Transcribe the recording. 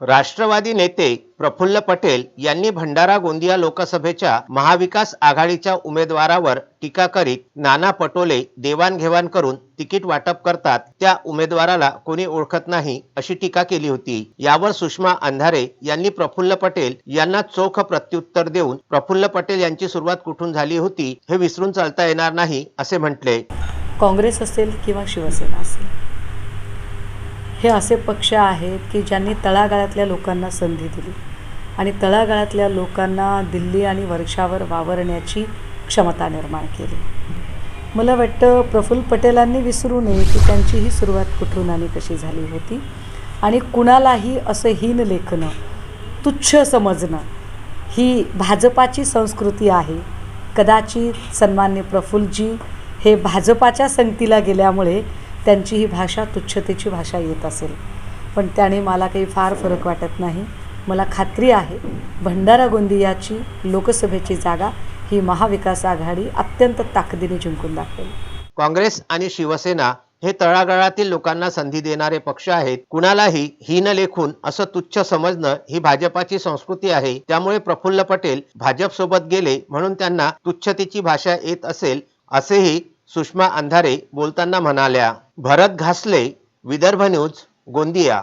राष्ट्रवादी नेते प्रफुल्ल पटेल यांनी भंडारा गोंदिया लोकसभेच्या महाविकास आघाडीच्या उमेदवारावर टीका करीत नाना पटोले देवाणघेवाण करून तिकीट वाटप करतात. त्या उमेदवाराला कोणी ओळखत नाही अशी टीका केली होती. यावर सुषमा अंधारे यांनी प्रफुल्ल पटेल यांना चोख प्रत्युत्तर देऊन प्रफुल्ल पटेल यांची सुरुवात कुठून झाली होती हे विसरून चालता येणार नाही असे म्हटले. काँग्रेस असेल किंवा शिवसेना असेल हे असे पक्ष आहेत की ज्यांनी तळागाळातल्या लोकांना संधी दिली आणि तळागाळातल्या लोकांना दिल्ली आणि वर्षावर वावरण्याची क्षमता निर्माण केली. मला वाटतं प्रफुल्ल पटेलांनी विसरू नये की त्यांची ही सुरुवात कुठून आणि कशी झाली होती आणि कुणालाही असं हीन लेखनं तुच्छ समजणं ही भाजपाची संस्कृती आहे. कदाचित सन्मान्य प्रफुल्लजी हे भाजपाच्या संगतीला गेल्यामुळे त्यांची ही भाषा तुच्छतेची भाषा येत असेल. पण त्याने मला काही फार फरक वाटत नाही. मला खात्री आहे भंडारा गोंदियाची लोकसभेची जागा ही महाविकास आघाडी अत्यंत ताकदीने जिंकून दाखवेल. काँग्रेस आणि शिवसेना हे तळागाळातील लोकांना संधी देणारे पक्ष आहेत. कुणालाही हीन लेखून असं तुच्छ समजणं ही भाजपाची संस्कृती आहे. त्यामुळे प्रफुल्ल पटेल भाजप सोबत गेले म्हणून त्यांना तुच्छतेची भाषा येत असेल असेही सुषमा अंधारे बोलताना म्हणाल्या भरत घासले विदर्भ न्यूज गोंदिया.